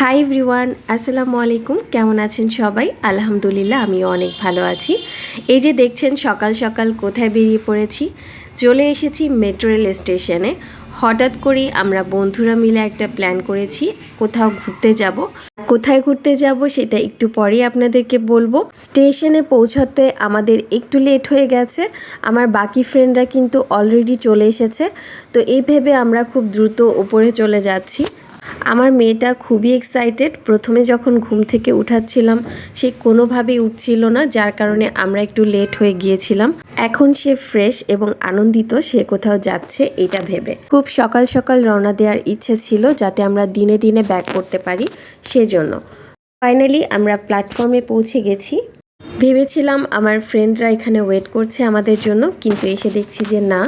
Hi everyone আসসালামু আলাইকুম। কেমন আছেন সবাই? আলহামদুলিল্লাহ আমি অনেক ভালো আছি। এই যে দেখছেন, সকাল সকাল কোথায় বেরিয়ে পড়েছি? চলে এসেছি মেট্রো রেল স্টেশনে। হঠাৎ করেই আমরা বন্ধুরা মিলে একটা প্ল্যান করেছি, কোথাও ঘুরতে যাব। কোথায় ঘুরতে যাব সেটা একটু পরেই আপনাদেরকে বলব। স্টেশনে পৌঁছাতে আমাদের একটু লেট হয়ে গেছে। আমার বাকি ফ্রেন্ডরা কিন্তু অলরেডি চলে এসেছে। তো এই ভেবে আমরা খুব দ্রুত উপরে চলে যাচ্ছি। আমার মেয়েটা খুবই এক্সাইটেড প্রথমে যখন ঘুম থেকে উঠাচ্ছিলাম, সে কোনোভাবেই উঠছিল না, যার কারণে আমরা একটু লেট হয়ে গিয়েছিলাম। এখন সে ফ্রেশ এবং আনন্দিত, সে কোথাও যাচ্ছে, এটা ভেবে। খুব সকাল সকাল রওনা দেওয়ার ইচ্ছে ছিল যাতে আমরা দিনে দিনে ব্যাক করতে পারি, সেজন্য। ফাইনালি আমরা প্ল্যাটফর্মে পৌঁছে গেছি। ভেবেছিলাম আমার ফ্রেন্ডরা এখানে ওয়েট করছে আমাদের জন্য, কিন্তু এসে দেখছি যে না,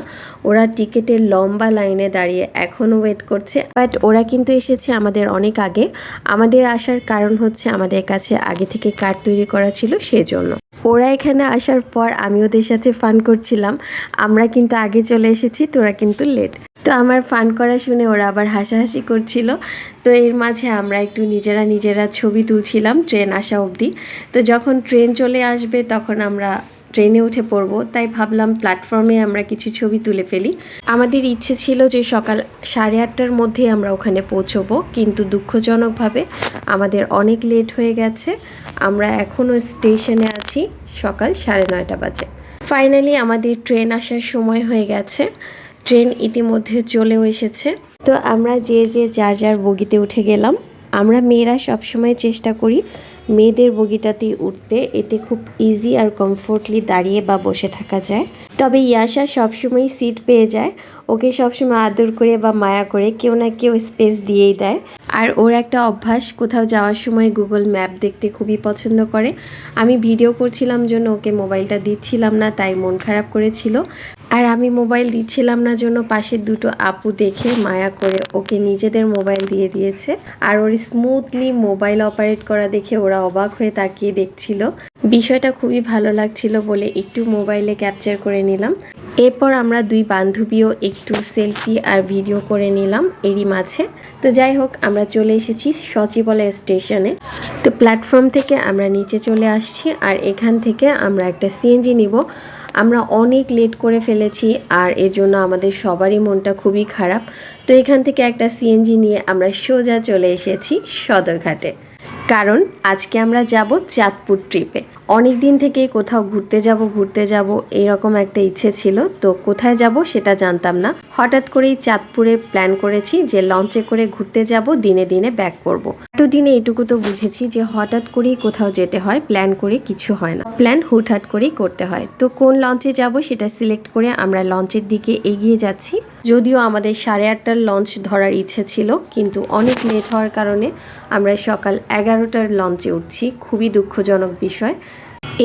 ওরা টিকিটের লম্বা লাইনে দাঁড়িয়ে এখনও ওয়েট করছে। বাট ওরা কিন্তু এসেছে আমাদের অনেক আগে। আমাদের আসার কারণ হচ্ছে আমাদের কাছে আগে থেকে কার্ড তৈরি করা ছিল সেজন্য। ওরা এখানে আসার পর আমি ওদের সাথে ফান করছিলাম। আমরা কিন্তু আগে চলে এসেছি, তোরা কিন্তু লেট তো আমার ফান করা শুনে ওরা আবার হাসাহাসি করছিল। তো এর মাঝে আমরা একটু নিজেরা নিজেরা ছবি তুলছিলাম ট্রেন আসা অবধি। তো যখন ট্রেন চলে আসবে তখন আমরা ট্রেনে উঠে পড়ব, তাই ভাবলাম প্ল্যাটফর্মে আমরা কিছু ছবি তুলে ফেলি। আমাদের ইচ্ছে ছিল যে সকাল সাড়ে আটটার মধ্যে আমরা ওখানে পৌঁছবো, কিন্তু দুঃখজনকভাবে আমাদের অনেক লেট হয়ে গেছে। আমরা এখনও স্টেশনে আছি সকাল সাড়ে নয়টা বাজে। ফাইনালি আমাদের ট্রেন আসার সময় হয়ে গেছে। ট্রেন ইতিমধ্যে চলেও এসেছে। তো আমরা যে যে, যার যার বগিতে উঠে গেলাম। আমরা মেয়েরা সবসময় চেষ্টা করি মেয়েদের বগিটাতেই উঠতে। এতে খুব ইজি আর কমফোর্টলি দাঁড়িয়ে বা বসে থাকা যায়। তবে ইয়াশা সবসময় সিট পেয়ে যায়। ওকে সবসময় আদর করে বা মায়া করে কেউ না কেউ স্পেস দিয়েই দেয়। আর ওর একটা অভ্যাস, কোথাও যাওয়ার সময় গুগল ম্যাপ দেখতে খুবই পছন্দ করে। আমি ভিডিও করছিলাম জন্য ওকে মোবাইলটা দিচ্ছিলাম না, তাই মন খারাপ করেছিল। আর আমি মোবাইল দিচ্ছিলাম না জন্য পাশের দুটো আপু দেখে মায়া করে ওকে নিজেদের মোবাইল দিয়ে দিয়েছে। আর ওর স্মুথলি মোবাইল অপারেট করা দেখে ওরা অবাক হয়ে তাকিয়ে দেখছিল। বিষয়টা খুবই ভালো লাগছিল বলে একটু মোবাইলে ক্যাপচার করে নিলাম। এরপর আমরা দুই বান্ধবীও একটু সেলফি আর ভিডিও করে নিলাম এরই মাঝে। তো যাই হোক, আমরা চলে এসেছি সচিবালয় স্টেশনে। তো প্ল্যাটফর্ম থেকে আমরা নিচে চলে আসছি আর এখান থেকে আমরা একটা সিএনজি নিব। আমরা অনেক লেট করে ফেলেছি আর এর জন্য আমাদের সবারই মনটা খুবই খারাপ। তো এখান থেকে একটা সিএনজি নিয়ে আমরা সোজা চলে এসেছি সদরঘাটে। কারণ আজকে আমরা যাব চাঁদপুর ট্রিপে অনেক দিন থেকে কোথাও ঘুরতে যাব ঘুরতে যাব, এরকম একটা ইচ্ছে ছিল। তো কোথায় যাব সেটা জানতাম না। হঠাৎ করেই চাঁদপুরে প্ল্যান করেছি যে লঞ্চে করে ঘুরতে যাব, দিনে দিনে ব্যাক করব। এতদিনে এটুকু তো বুঝেছি যে হঠাৎ করেই কোথাও যেতে হয় প্ল্যান করে কিছু হয় না। প্ল্যান হুটহাট করেই করতে হয়। তো কোন লঞ্চে যাব সেটা সিলেক্ট করে আমরা লঞ্চের দিকে এগিয়ে যাচ্ছি। যদিও আমাদের সাড়ে আটটার লঞ্চ ধরার ইচ্ছে ছিল, কিন্তু অনেক লেট হওয়ার কারণে আমরা সকাল এগারোটার লঞ্চে উঠছি। খুবই দুঃখজনক বিষয়।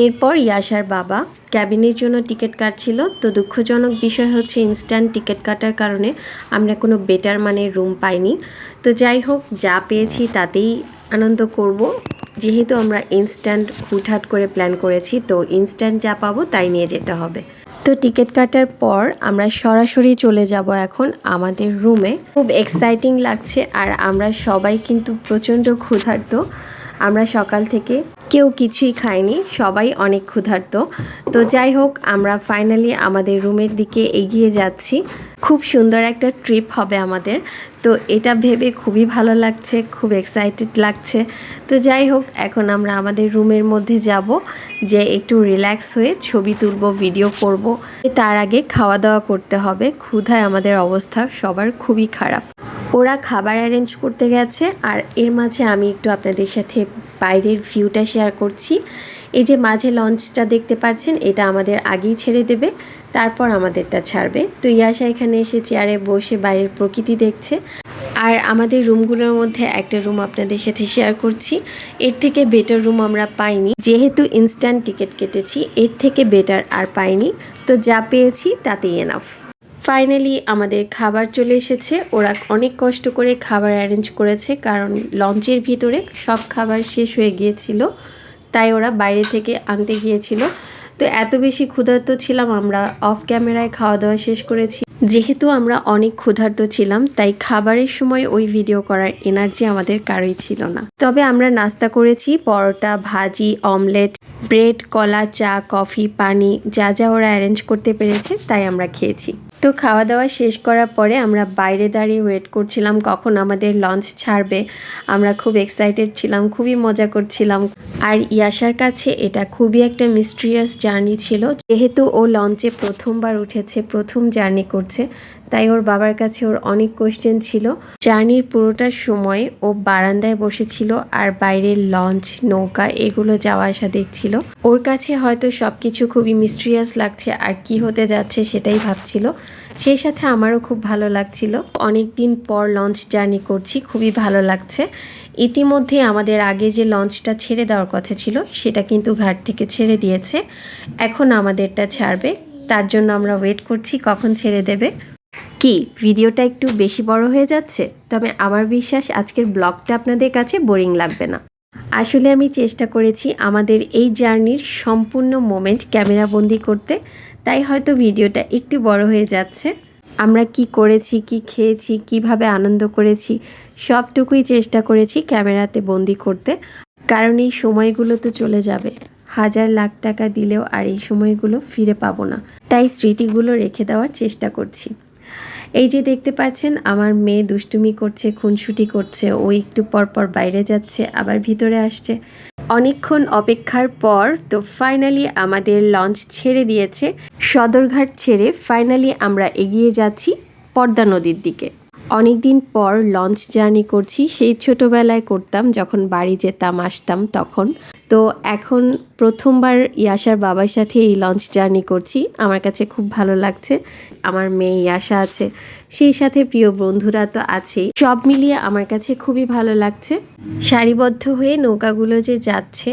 এরপর ইয়াসার বাবা ক্যাবিনের জন্য টিকিট কাটছিল। তো দুঃখজনক বিষয় হচ্ছে ইনস্ট্যান্ট টিকিট কাটার কারণে আমরা কোনো বেটার মানের রুম পাইনি। তো যাই হোক, যা পেয়েছি তাতেই আনন্দ করব। যেহেতু আমরা ইনস্ট্যান্ট হুটহাট করে প্ল্যান করেছি, তো ইনস্ট্যান্ট যা পাবো তাই নিয়ে যেতে হবে। তো টিকিট কাটার পর আমরা সরাসরি চলে যাব এখন আমাদের রুমে খুব এক্সাইটিং লাগছে আর আমরা সবাই কিন্তু প্রচণ্ড ক্ষুধার্ত। আমরা সকাল থেকে কেউ কিছুই খায়নি, সবাই অনেক ক্ষুধার্ত। তো যাই হোক, আমরা ফাইনালি আমাদের রুমের দিকে এগিয়ে যাচ্ছি। খুব সুন্দর একটা ট্রিপ হবে আমাদের। তো এটা ভেবে খুবই ভালো লাগছে, খুব এক্সাইটেড লাগছে। তো যাই হোক, এখন আমরা আমাদের রুমের মধ্যে যাব, যে একটু রিল্যাক্স হয়ে ছবি তুলব ভিডিও করব। তার আগে খাওয়া দাওয়া করতে হবে। ক্ষুধায় আমাদের অবস্থা সবার খুবই খারাপ। ওরা খাবার অ্যারেঞ্জ করতে গেছে, আর এর মাঝে আমি একটু আপনাদের সাথে বাইরের ভিউটা শেয়ার করছি। এই যে মাঝে লঞ্চটা দেখতে পাচ্ছেন, এটা আমাদের আগেই ছেড়ে দেবে, তারপর আমাদেরটা ছাড়বে। তো ইয়াশা এখানে এসে চেয়ারে বসে বাইরের প্রকৃতি দেখছে। আর আমাদের রুমগুলোর মধ্যে একটা রুম আপনাদের সাথে শেয়ার করছি। এর থেকে বেটার রুম আমরা পাইনি। যেহেতু ইনস্ট্যান্ট টিকিট কেটেছি, এর থেকে বেটার আর পাইনি। তো যা পেয়েছি, তাতেই এনাফ ফাইনালি আমাদের খাবার চলে এসেছে। ওরা অনেক কষ্ট করে খাবার অ্যারেঞ্জ করেছে, কারণ লঞ্চের ভিতরে সব খাবার শেষ হয়ে গিয়েছিল, তাই ওরা বাইরে থেকে আনতে গিয়েছিল। তো এত বেশি ক্ষুধার্ত ছিলাম আমরা অফ ক্যামেরায় খাওয়া দাওয়া শেষ করেছি। যেহেতু আমরা অনেক ক্ষুধার্ত ছিলাম, তাই খাবারের সময় ওই ভিডিও করার এনার্জি আমাদের কারোই ছিল না। তবে আমরা নাস্তা করেছি, পরোটা, ভাজি অমলেট ব্রেড কলা, চা কফি পানি, যা যা ওরা অ্যারেঞ্জ করতে পেরেছে, তাই আমরা খেয়েছি। তো খাওয়া দাওয়া শেষ করার পরে আমরা বাইরে দাঁড়িয়ে ওয়েট করছিলাম কখন আমাদের লঞ্চ ছাড়বে। আমরা খুব এক্সাইটেড ছিলাম, খুবই মজা করছিলাম। আর ইয়াসার কাছে এটা খুবই একটা মিস্ট্রিয়াস জার্নি ছিল। যেহেতু ও লঞ্চে প্রথমবার উঠেছে, প্রথম জার্নি করছে তাই ওর বাবার কাছে ওর অনেক কোয়েশ্চেন ছিল। জার্নির পুরোটা সময় ও বারান্দায় বসেছিল আর বাইরের লঞ্চ, নৌকা এগুলো যাওয়া আসা দেখছিল। ওর কাছে হয়তো সব কিছু খুবই মিস্ট্রিয়াস লাগছে আর কি হতে যাচ্ছে সেটাই ভাবছিল। সেই সাথে আমারও খুব ভালো লাগছিল। অনেক দিন পর লঞ্চ জার্নি করছি, খুবই ভালো লাগছে। ইতিমধ্যে আমাদের আগে যে লঞ্চটা ছেড়ে দেওয়ার কথা ছিল, সেটা কিন্তু ঘাট থেকে ছেড়ে দিয়েছে। এখন আমাদেরটা ছাড়বে, তার জন্য আমরা ওয়েট করছি কখন ছেড়ে দেবে। কি, ভিডিওটা একটু বেশি বড় হয়ে যাচ্ছে? তবে আমার বিশ্বাস আজকের ব্লগটা আপনাদের কাছে বোরিং লাগবে না। আসলে আমি চেষ্টা করেছি আমাদের এই জার্নির সম্পূর্ণ মোমেন্ট ক্যামেরাবন্দি করতে, তাই হয়তো ভিডিওটা একটু বড় হয়ে যাচ্ছে। আমরা কি করেছি, কি খেয়েছি, কীভাবে আনন্দ করেছি, সবটুকুই চেষ্টা করেছি ক্যামেরাতে বন্দি করতে। কারণ এই সময়গুলো তো চলে যাবে। হাজার লাখ টাকা দিলেও আর এই সময়গুলো ফিরে পাবো না। তাই স্মৃতিগুলো রেখে দেওয়ার চেষ্টা করছি। এই যে দেখতে পাচ্ছেন, আমার মেয়ে দুষ্টুমি করছে, খুনসুটি করছে, ও একটু পর পর বাইরে যাচ্ছে, আবার ভিতরে আসছে। অনেকক্ষণ অপেক্ষার পর তো ফাইনালি আমাদের লঞ্চ ছেড়ে দিয়েছে। সদরঘাট ছেড়ে ফাইনালি আমরা এগিয়ে যাচ্ছি পর্দা নদীর দিকে। অনেক দিন পর লঞ্চ জার্নি করছি। সেই ছোটোবেলায় করতাম, যখন বাড়ি যেতাম, আসতাম তখন। তো এখন প্রথমবার ইয়াশার বাবার সাথে এই লঞ্চ জার্নি করছি। আমার কাছে খুব ভালো লাগছে। আমার মেয়ে ইয়াসা আছে। সেই সাথে প্রিয় বন্ধুরা তো আছেই। সব মিলিয়ে আমার কাছে খুবই ভালো লাগছে। সারিবদ্ধ হয়ে নৌকাগুলো যে যাচ্ছে,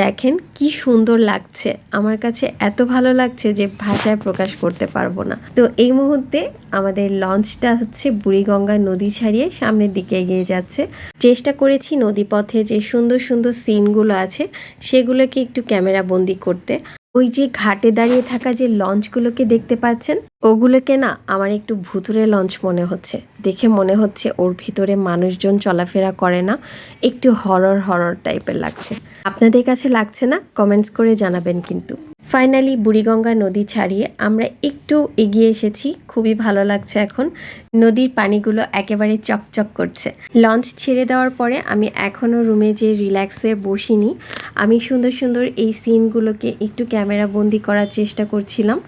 দেখেন কি সুন্দর লাগছে। আমার কাছে এত ভালো লাগছে যে ভাষায় প্রকাশ করতে পারব না। তো এই মুহূর্তে আমাদের লঞ্চটা হচ্ছে বুড়িগঙ্গা নদী ছাড়িয়ে সামনের দিকে এগিয়ে যাচ্ছে। চেষ্টা করেছি নদীপথে যে সুন্দর সুন্দর সিনগুলো আছে, সেগুলোকে একটু ক্যামেরা বন্দি করতে। ওই যে ঘাটে দাঁড়িয়ে থাকা যে লঞ্চগুলোকে দেখতে পাচ্ছেন ওগুলোকে না আমার একটু ভুতুরে লঞ্চ মনে হচ্ছে। দেখে মনে হচ্ছে ওর ভিতরে মানুষজন চলাফেরা করে না। একটু হরর হরর টাইপের লাগছে। আপনাদের কাছে লাগছে না? কমেন্টস করে জানাবেন কিন্তু। ফাইনালি বুড়িগঙ্গা নদী ছাড়িয়ে আমরা একটু এগিয়ে এসেছি। খুবই ভালো লাগছে এখন। নদীর পানিগুলো একেবারে চকচক করছে। লঞ্চ ছেড়ে দেওয়ার পরে আমি এখনও রুমে যে রিল্যাক্স বসিনি, আমি সুন্দর সুন্দর এই সিনগুলোকে একটু ক্যামেরা বন্দি করার চেষ্টা করছিলাম।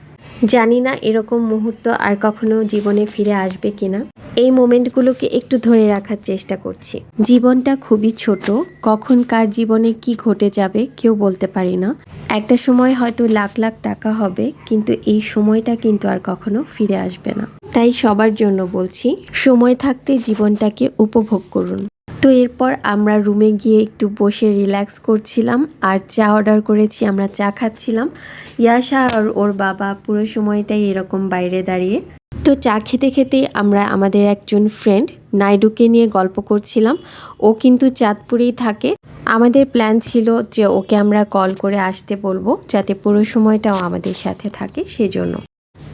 জানি না এরকম মুহূর্ত আর কখনো জীবনে ফিরে আসবে কিনা। এই মোমেন্টগুলোকে একটু ধরে রাখার চেষ্টা করছি। জীবনটা খুবই ছোট কখন কার জীবনে কি ঘটে যাবে কেউ বলতে পারি না। একটা সময় হয়তো লাখ লাখ টাকা হবে, কিন্তু এই সময়টা কিন্তু আর কখনো ফিরে আসবে না। তাই সবার জন্য বলছি, সময় থাকতে জীবনটাকে উপভোগ করুন। তো এরপর আমরা রুমে গিয়ে একটু বসে রিল্যাক্স করছিলাম আর চা অর্ডার করেছি, আমরা চা খাচ্ছিলাম। ইয়াশা আর ওর বাবা পুরো সময়টাই এরকম বাইরে দাঁড়িয়ে। তো চা খেতে খেতে আমরা আমাদের একজন ফ্রেন্ড নাইডুকে নিয়ে গল্প করছিলাম। ও কিন্তু চাঁদপুরেই থাকে। আমাদের প্ল্যান ছিল যে ওকে আমরা কল করে আসতে বলব, যাতে পুরো সময়টাও আমাদের সাথে থাকে সেজন্য।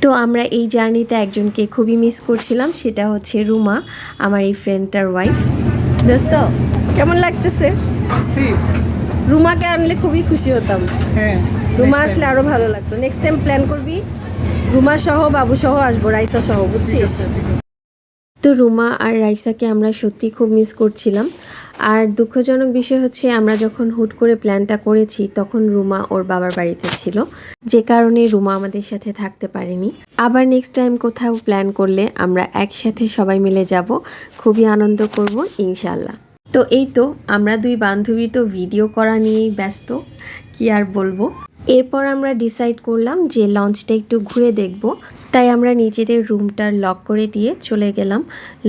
তো আমরা এই জার্নিতে একজনকে খুবই মিস করছিলাম, সেটা হচ্ছে রুমা, আমার এই ফ্রেন্ডটার ওয়াইফ দোস্ত কেমন লাগতেছে? রুমাকে আনলে খুবই খুশি হতাম। হ্যাঁ রুমা আসলে আরও ভালো লাগতো। নেক্সট টাইম প্ল্যান করবি রুমা সহ বাবু সহ আসব রাইসা সহ বুঝছিস? তো রুমা আর রাইসাকে আমরা সত্যি খুব মিস করছিলাম। আর দুঃখজনক বিষয় হচ্ছে, আমরা যখন হুট করে প্ল্যানটা করেছি, তখন রুমা ওর বাবার বাড়িতে ছিল। যে কারণে রুমা আমাদের সাথে থাকতে পারেনি। আবার নেক্সট টাইম কোথাও প্ল্যান করলে আমরা একসাথে সবাই মিলে যাব। খুবই আনন্দ করব ইনশাল্লাহ তো এই তো, আমরা দুই বান্ধবী তো ভিডিও করা নিয়েই ব্যস্ত। কি আর বলব? এরপর আমরা ডিসাইড করলাম যে লঞ্চটা একটু ঘুরে দেখব। তাই আমরা নিজেদের রুমটা লক করে দিয়ে চলে গেলাম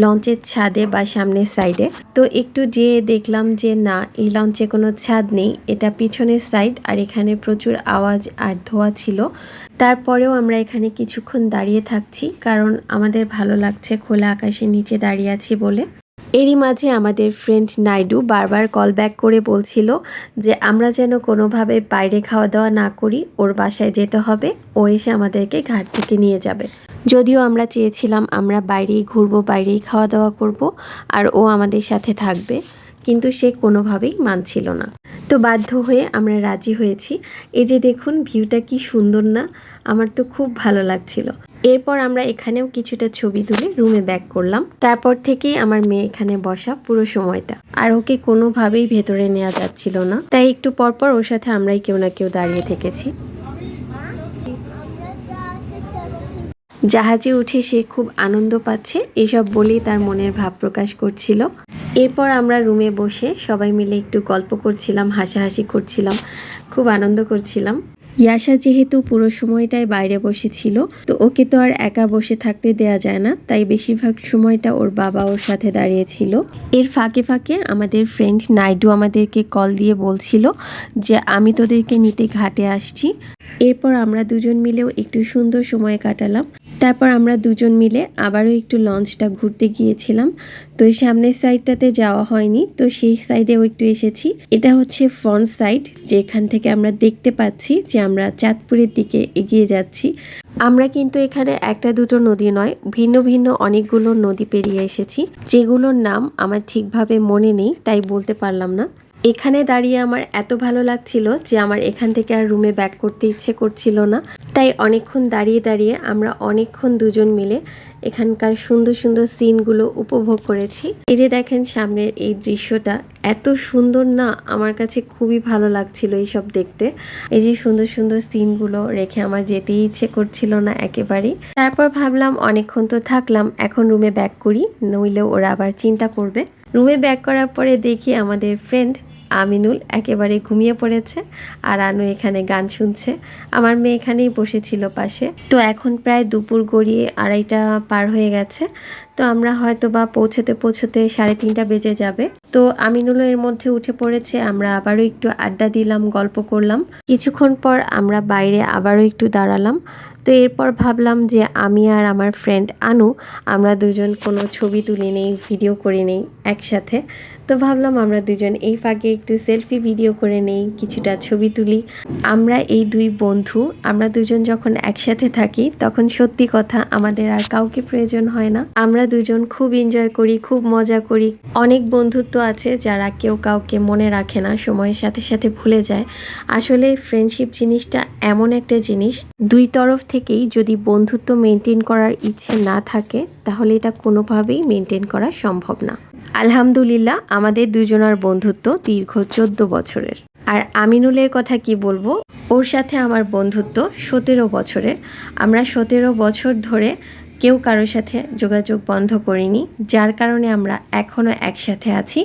লঞ্চের ছাদে বা সামনের সাইডে তো একটু যেয়ে দেখলাম যে না, এই লঞ্চে কোনো ছাদ নেই, এটা পিছনের সাইড আর এখানে প্রচুর আওয়াজ আর ধোয়া ছিল। তারপরেও আমরা এখানে কিছুক্ষণ দাঁড়িয়ে থাকছি, কারণ আমাদের ভালো লাগছে খোলা আকাশের নিচে দাঁড়িয়ে আছি বলে। এরই মাঝে আমাদের ফ্রেন্ড নাইডু বারবার কল ব্যাক করে বলছিল যে, আমরা যেন কোনোভাবে বাইরে খাওয়া দাওয়া না করি, ওর বাসায় যেতে হবে। ও এসে আমাদেরকে ঘাট থেকে নিয়ে যাবে। যদিও আমরা চেয়েছিলাম আমরা বাইরেই ঘুরবো, বাইরেই খাওয়া দাওয়া করব, আর ও আমাদের সাথে থাকবে, কিন্তু সে কোনোভাবেই মানছিল না। তো বাধ্য হয়ে আমরা রাজি হয়েছি। এই যে দেখুন ভিউটা কি সুন্দর না। আমার তো খুব ভালো লাগছিল। এরপর আমরা এখানেও কিছুটা ছবি তুলে রুমে ব্যাক করলাম। তারপর থেকেই আমার মেয়ে এখানে বসা পুরো সময়টা। আর ওকে কোনোভাবেই ভেতরে নেওয়া যাচ্ছিল না। তাই একটু পরপর ওর সাথে আমরাই কেউ না কেউ দাঁড়িয়ে থেকেছি। জাহাজে উঠে সে খুব আনন্দ পাচ্ছে। এসব বলেই তার মনের ভাব প্রকাশ করছিল। এরপর আমরা রুমে বসে সবাই মিলে একটু গল্প করছিলাম, হাসাহাসি করছিলাম, খুব আনন্দ করছিলাম। ইয়াসা যেহেতু পুরো সময়টাই বাইরে বসেছিল, তো ওকে তো আর একা বসে থাকতে দেয়া যায় না, তাই বেশিরভাগ সময়টা ওর বাবা ওর সাথে দাঁড়িয়েছিল। এর ফাঁকে ফাঁকে আমাদের ফ্রেন্ড নাইডু আমাদেরকে কল দিয়ে বলছিল যে, আমি তোদেরকে নিতে ঘাটে আসছি। এরপর আমরা দুজন মিলেও একটু সুন্দর সময় কাটালাম। তারপর আমরা দুজন মিলে আবারও একটু লঞ্চটা ঘুরতে গিয়েছিলাম। তো সামনের সাইডটাতে যাওয়া হয়নি, তো সেই সাইডেও একটু এসেছি। এটা হচ্ছে ফ্রন্ট সাইড যেখান থেকে আমরা দেখতে পাচ্ছি যে আমরা চাঁদপুরের দিকে এগিয়ে যাচ্ছি। আমরা কিন্তু এখানে একটা দুটো নদী নয়, ভিন্ন ভিন্ন অনেকগুলো নদী পেরিয়ে এসেছি। যেগুলোর নাম আমার ঠিকভাবে মনে নেই, তাই বলতে পারলাম না। এখানে দাঁড়িয়ে আমার এত ভালো লাগছিল যে আমার এখান থেকে আর রুমে ব্যাক করতে ইচ্ছে করছিল না। তাই অনেকক্ষণ দাঁড়িয়ে দাঁড়িয়ে আমরা অনেকক্ষণ দুজন মিলে এখানকার সুন্দর সুন্দর সিনগুলো উপভোগ করেছি। এই যে দেখেন সামনের এই দৃশ্যটা, এত সুন্দর না আমার কাছে খুবই ভালো লাগছিল এইসব দেখতে। এই যে সুন্দর সুন্দর সিনগুলো রেখে আমার যেতেই ইচ্ছে করছিল না একেবারেই। তারপর ভাবলাম অনেকক্ষণ তো থাকলাম, এখন রুমে ব্যাক করি, নইলেও ওরা আবার চিন্তা করবে। রুমে ব্যাক করার পরে দেখি আমাদের ফ্রেন্ড আমিনুল একেবারে ঘুমিয়ে পড়েছে আর আনু এখানে গান শুনছে। আমার মেয়ে এখানেই বসেছিল পাশে। তো এখন প্রায় দুপুর গড়িয়ে আড়াইটা পার হয়ে গেছে। তো আমরা হয়তো বা পৌঁছতে পৌঁছতে সাড়ে তিনটা বেজে যাবে। তো আমিনুলও এর মধ্যে উঠে পড়েছে, আমরা আবারও একটু আড্ডা দিলাম, গল্প করলাম। কিছুক্ষণ পর আমরা বাইরে আবারও একটু দাঁড়ালাম। তো এরপর ভাবলাম যে আমি আর আমার ফ্রেন্ড আনু, আমরা দুজন কোনো ছবি তুলি নেই ভিডিও করি নেই একসাথে। তো ভাবলাম আমরা দুজন এই ফাঁকে একটু সেলফি ভিডিও করে নেই, কিছুটা ছবি তুলি। আমরা এই দুই বন্ধু, আমরা দুজন যখন একসাথে থাকি, তখন সত্যি কথা আমাদের আর কাউকে প্রয়োজন হয় না। আমরা দুজন খুব এনজয় করি, খুব মজা করি। অনেক বন্ধুত্ব আছে যারা কেউ কাউকে মনে রাখে না, সময়ের সাথে সাথে ভুলে যায়। আসলে ফ্রেন্ডশিপ জিনিসটা এমন একটা জিনিস, দুই তরফ থেকেই যদি বন্ধুত্ব মেনটেন করার ইচ্ছে না থাকে, তাহলে এটা কোনোভাবেই মেনটেন করা সম্ভব না। আলহামদুলিল্লাহ, আমাদের দুজনার বন্ধুত্ব দীর্ঘ চোদ্দ বছরের। আর আমিনুলের কথা কি বলব? ওর সাথে আমার বন্ধুত্ব সতেরো বছরের। আমরা সতেরো বছর ধরে কেউ কারোর সাথে যোগাযোগ বন্ধ করিনি, যার কারণে আমরা এখনও একসাথে আছি,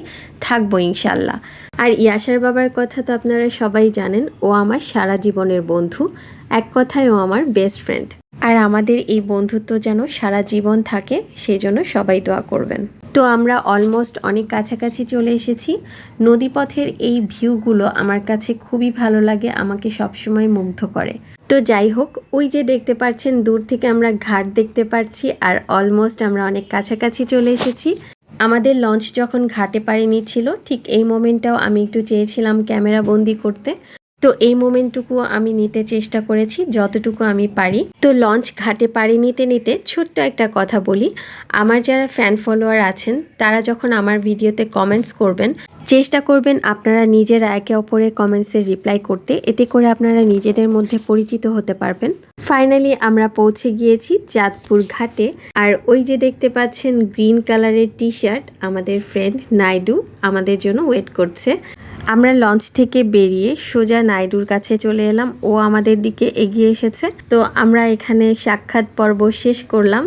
থাকব ইনশাল্লাহ আর ইয়াসার বাবার কথা তো আপনারা সবাই জানেন, ও আমার সারা জীবনের বন্ধু, এক কথায় ও আমার বেস্ট ফ্রেন্ড আর আমাদের এই বন্ধুত্ব যেন সারা জীবন থাকে, সেই জন্য সবাই দোয়া করবেন। তো আমরা অলমোস্ট অনেক কাছাকাছি চলে এসেছি। নদীপথের এই ভিউগুলো আমার কাছে খুবই ভালো লাগে, আমাকে সবসময় মুগ্ধ করে। তো যাই হোক, ওই যে দেখতে পাচ্ছেন, দূর থেকে আমরা ঘাট দেখতে পাচ্ছি আর অলমোস্ট আমরা অনেক কাছাকাছি চলে এসেছি। আমাদের লঞ্চ যখন ঘাটে পাড়ি নিচ্ছিল, ঠিক এই মোমেন্টটাও আমি একটু চেয়েছিলাম ক্যামেরা বন্দি করতে। তো এই মোমেন্টটুকু আমি নিতে চেষ্টা করেছি, যতটুকু আমি পারি। তো লঞ্চ ঘাটে পাড়ি নিতে নিতে ছোট্ট একটা কথা বলি। আমার যারা ফ্যান ফলোয়ার আছেন, তারা যখন আমার ভিডিওতে কমেন্টস করবেন, চেষ্টা করবেন আপনারা নিজেরা একে অপরের কমেন্টসের রিপ্লাই করতে। এতে করে আপনারা নিজেদের মধ্যে পরিচিত হতে পারবেন। ফাইনালি আমরা পৌঁছে গিয়েছি চাঁদপুর ঘাটে। আর ওই যে দেখতে পাচ্ছেন গ্রিন কালারের টি শার্ট আমাদের ফ্রেন্ড নাইডু আমাদের জন্য ওয়েট করছে। আমরা লঞ্চ থেকে বেরিয়ে সোজা নাইডুর কাছে চলে এলাম। ও আমাদের দিকে এগিয়ে এসেছে। তো আমরা এখানে সাক্ষাৎ পর্ব শেষ করলাম।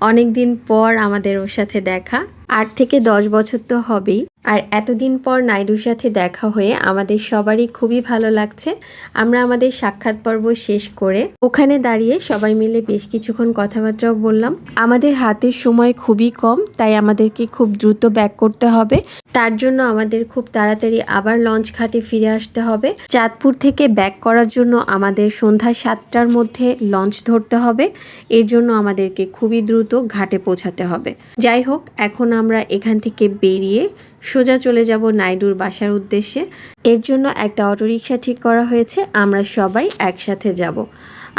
অনেক দিন পর আমাদের ওর সাথে দেখা। আট থেকে দশ বছর তো হবেই। আর এতদিন পর নাইডুর সাথে দেখা হয়ে আমাদের সবারই খুবই ভালো লাগছে। আমরা আমাদের সাক্ষাৎ পর্ব শেষ করে ওখানে দাঁড়িয়ে সবাই মিলে বেশ কিছুক্ষণ কথাবার্তাও বললাম। আমাদের হাতের সময় খুবই কম, তাই আমাদেরকে খুব দ্রুত ব্যাক করতে হবে। তার জন্য আমাদের খুব তাড়াতাড়ি আবার লঞ্চ ঘাটে ফিরে আসতে হবে। চাঁদপুর থেকে ব্যাক করার জন্য আমাদের সন্ধ্যা সাতটার মধ্যে লঞ্চ ধরতে হবে। এর জন্য আমাদেরকে খুবই দ্রুত ঘাটে পৌঁছাতে হবে। যাই হোক, এখন আমরা এখান থেকে বেরিয়ে সোজা চলে যাব নাইডুর বাসার উদ্দেশ্যে। এর জন্য একটা অটোরিকশা ঠিক করা হয়েছে, আমরা সবাই একসাথে যাব।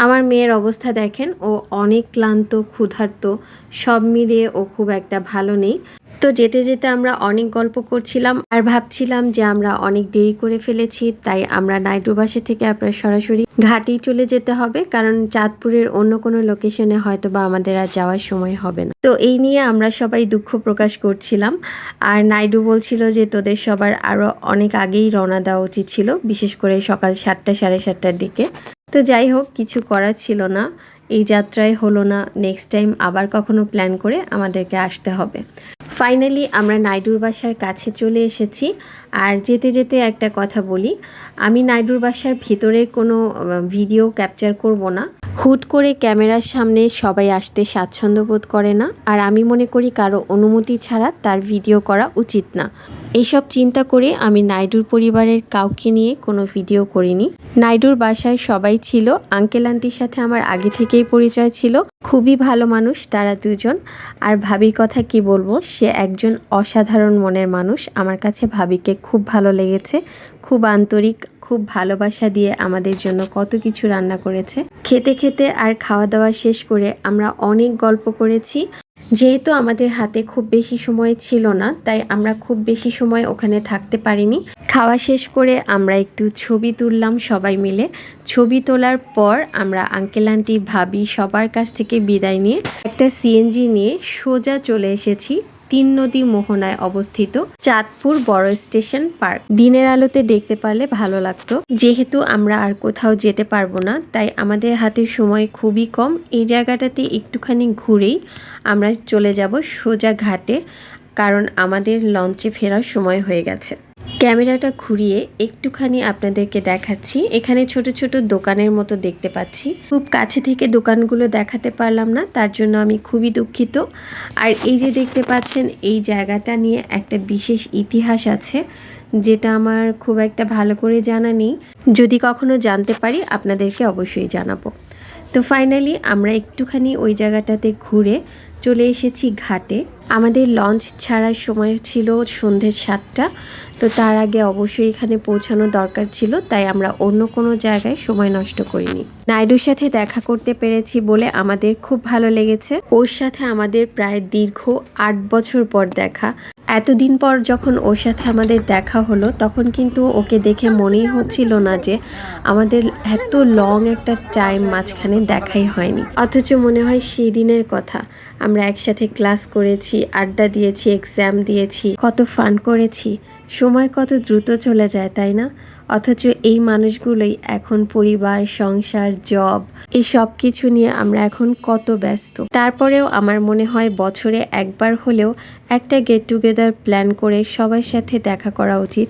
আমার মেয়ের অবস্থা দেখেন, ও অনেক ক্লান্ত, ক্ষুধার্ত, সব মিলিয়ে ও খুব একটা ভালো নেই। তো যেতে যেতে আমরা অনেক গল্প করছিলাম আর ভাবছিলাম যে আমরা অনেক দেরি করে ফেলেছি, তাই আমরা নাইডু বাসা থেকে আপনার সরাসরি ঘাটেই চলে যেতে হবে। কারণ চাঁদপুরের অন্য কোনো লোকেশনে হয়তো বা আমাদের আর যাওয়ার সময় হবে না। তো এই নিয়ে আমরা সবাই দুঃখ প্রকাশ করছিলাম। আর নাইডু বলছিল যে তোদের সবার আরও অনেক আগেই রওনা দেওয়া উচিত ছিল, বিশেষ করে সকাল সাতটা, সাড়ে সাতটার দিকে। তো যাই হোক, কিছু করার ছিল না। এই যাত্রায় হলো না। নেক্সট টাইম আবার কখনো প্ল্যান করে আমাদেরকে আসতে হবে। ফাইনালি আমরা নাইডুর বাসার কাছে চলে এসেছি। আর যেতে যেতে একটা কথা বলি, আমি নাইডুর বাসার ভেতরের কোনো ভিডিও ক্যাপচার করব না। হুট করে ক্যামেরার সামনে সবাই আসতে স্বাচ্ছন্দ্য বোধ করে না, আর আমি মনে করি কারও অনুমতি ছাড়া তার ভিডিও করা উচিত না। এইসব চিন্তা করে আমি নাইডুর পরিবারের কাউকে নিয়ে কোনো ভিডিও করিনি। নাইডুর বাসায় সবাই ছিল আঙ্কেল আন্টির সাথে আমার আগে থেকেই পরিচয় ছিল। খুবই ভালো মানুষ তারা দুজন, আর ভাবির কথা কি বলব, সে একজন অসাধারণ মনের মানুষ, আমার কাছে ভাবিকে খুব ভালো লেগেছে, খুব আন্তরিক, খুব ভালোবাসা দিয়ে আমাদের জন্য কত কিছু রান্না করেছে। খেতে খেতে আর খাওয়া দাওয়া শেষ করে আমরা অনেক গল্প করেছি। যেহেতু আমাদের হাতে খুব বেশি সময় ছিল না, তাই আমরা খুব বেশি সময় ওখানে থাকতে পারিনি। খাওয়া শেষ করে আমরা একটু ছবি তুললাম সবাই মিলে। ছবি তোলার পর আমরা আঙ্কেল আন্টি ভাবি সবার কাছ থেকে বিদায় নিয়ে একটা সিএনজি নিয়ে সোজা চলে এসেছি। তিন নদী মোহনায় অবস্থিত চাঁদপুর বড় স্টেশন পার্ক। দিনের আলোতে দেখতে পারলে ভালো লাগতো। যেহেতু আমরা আর কোথাও যেতে পারব না, তাই আমাদের হাতে সময় খুবই কম। এই জায়গাটাতে একটুখানি ঘুরেই আমরা চলে যাব সোজা ঘাটে, কারণ আমাদের লঞ্চে ফেরার সময় হয়ে গেছে। ক্যামেরাটা ঘুরিয়ে একটুখানি আপনাদেরকে দেখাচ্ছি। এখানে ছোট ছোট দোকানের মতো দেখতে পাচ্ছি। খুব কাছে থেকে দোকানগুলো দেখাতে পারলাম না, তার জন্য আমি খুবই দুঃখিত। আর এই যে দেখতে পাচ্ছেন, এই জায়গাটা নিয়ে একটা বিশেষ ইতিহাস আছে, যেটা আমার খুব একটা ভালো করে জানা নেই। যদি কখনো জানতে পারি, আপনাদেরকে অবশ্যই জানাব। তো ফাইনালি আমরা একটুখানি ওই জায়গাটাতে ঘুরে চলে এসেছি ঘাটে। আমাদের লঞ্চ ছাড়ার সময় ছিল সন্ধ্যে সাতটা, তো তার আগে অবশ্যই এখানে পৌঁছানো দরকার ছিল, তাই আমরা অন্য কোনো জায়গায় সময় নষ্ট করিনি। নাইডুর সাথে দেখা করতে পেরেছি বলে আমাদের খুব ভালো লেগেছে। ওর সাথে আমাদের প্রায় দীর্ঘ আট বছর পর দেখা। এতদিন পর যখন ওর সাথে আমাদের দেখা হলো, তখন কিন্তু ওকে দেখে মনেই হচ্ছিল না যে আমাদের এত লং একটা টাইম মাঝখানে দেখাই হয়নি। অথচ মনে হয় সেই দিনের কথা। আমরা একসাথে ক্লাস করেছি, আড্ডা দিয়েছি এক্সাম দিয়েছি, কত ফান করেছি। সময় কত দ্রুত চলে যায়, তাই না? অথচ এই মানুষগুলোই এখন পরিবার, সংসার জব এই সব কিছু নিয়ে আমরা এখন কত ব্যস্ত। তারপরেও আমার মনে হয় বছরে একবার হলেও একটা গেট টুগেদার প্ল্যান করে সবার সাথে দেখা করা উচিত।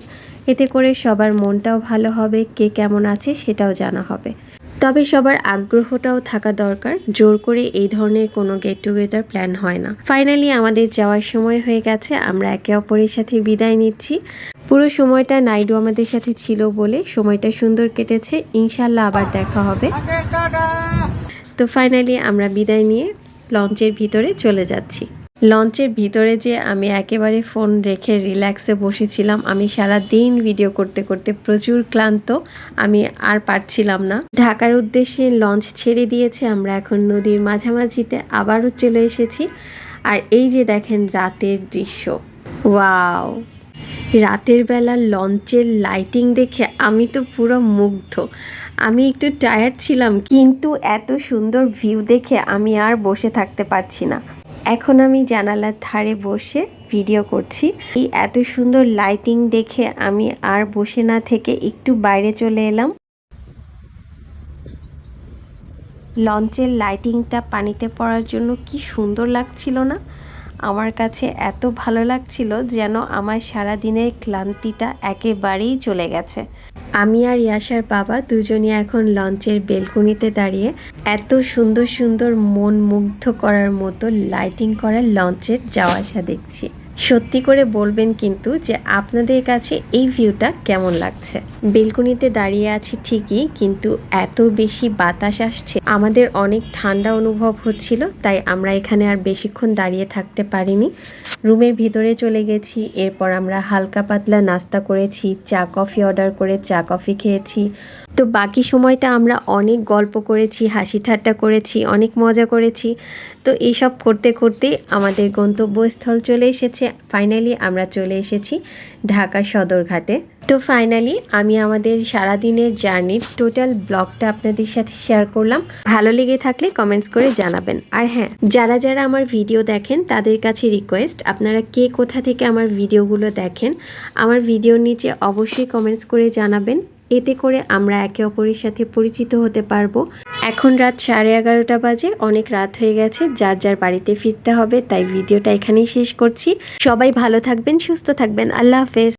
এতে করে সবার মনটাও ভালো হবে, কে কেমন আছে সেটাও জানা হবে। তবে সবার আগ্রহটাও থাকা দরকার। জোর করে এই ধরনের কোনো গেট টুগেদার প্ল্যান হয় না। ফাইনালি আমাদের যাওয়ার সময় হয়ে গেছে আমরা একে অপরের সাথে বিদায় নিচ্ছি। পুরো সময়টা নাইডু আমাদের সাথে ছিল বলে সময়টা সুন্দর কেটেছে ইনশাল্লাহ আবার দেখা হবে। তো ফাইনালি আমরা বিদায় নিয়ে লঞ্চের ভিতরে চলে যাচ্ছি। লঞ্চের ভিতরে যে আমি একেবারে ফোন রেখে রিল্যাক্সে বসেছিলাম, আমি সারা দিন ভিডিও করতে করতে প্রচুর ক্লান্ত, আমি আর পারছিলাম না। ঢাকার উদ্দেশ্যে লঞ্চ ছেড়ে দিয়েছে, আমরা এখন নদীর মাঝামাঝিতে আবারও চলে এসেছি। আর এই যে দেখেন রাতের দৃশ্য, ওয়াও! রাতের বেলা লঞ্চের লাইটিং দেখে আমি তো পুরো মুগ্ধ, আমি একটু টায়ার্ড ছিলাম, কিন্তু এত সুন্দর ভিউ দেখে আমি আর বসে থাকতে পারছি না। এখন আমি জানালার ধারে বসে ভিডিও করছি। এই এত সুন্দর লাইটিং দেখে আমি আর বসে না থেকে একটু বাইরে চলে এলাম। লঞ্চের লাইটিংটা পানিতে পড়ার জন্য কি সুন্দর লাগছিল না? আমার কাছে এত ভালো লাগছিল যেন আমার সারা দিনের ক্লান্তিটা একেবারেই চলে গেছে। আমি আর ইয়াসার বাবা দুজনই এখন লঞ্চের বেলকুনিতে দাঁড়িয়ে এত সুন্দর সুন্দর মন মুগ্ধ করার মতো লাইটিং করা লঞ্চের যাওয়া আসা দেখছি। সত্যি করে বলবেন কিন্তু যে আপনাদের কাছে এই ভিউটা কেমন লাগছে? বেলকনিতে দাঁড়িয়ে আছি ঠিকই, কিন্তু এত বেশি বাতাস আসছে। আমাদের অনেক ঠান্ডা অনুভব হচ্ছিল, তাই আমরা এখানে আর বেশিক্ষণ দাঁড়িয়ে থাকতে পারিনি। রুমের ভিতরে চলে গেছি, এরপর আমরা হালকা পাতলা নাস্তা করেছি, চা কফি অর্ডার করে চা কফি খেয়েছি। তো বাকি সময়টা আমরা অনেক গল্প করেছি, হাসি ঠাট্টা করেছি, অনেক মজা করেছি। তো এইসব করতে করতে আমাদের গন্তব্যস্থল চলে এসেছে। ফাইনালি আমরা চলে এসেছি ঢাকা সদরঘাটে তো ফাইনালি আমি আমাদের সারাদিনের জার্নির টোটাল ব্লগটা আপনাদের সাথে শেয়ার করলাম। ভালো লেগে থাকলে কমেন্টস করে জানাবেন। আর হ্যাঁ যারা যারা আমার ভিডিও দেখেন, তাদের কাছে রিকোয়েস্ট আপনারা কে কোথা থেকে আমার ভিডিওগুলো দেখেন, আমার ভিডিওর নিচে অবশ্যই কমেন্টস করে জানাবেন। এতে করে আমরা একে অপরের সাথে পরিচিত হতে পারব। এখন রাত সাড়ে এগারোটা বাজে, অনেক রাত হয়ে গেছে, যার যার বাড়িতে ফিরতে হবে, তাই ভিডিওটা এখানেই শেষ করছি। সবাই ভালো থাকবেন, সুস্থ থাকবেন, আল্লাহ হাফেজ।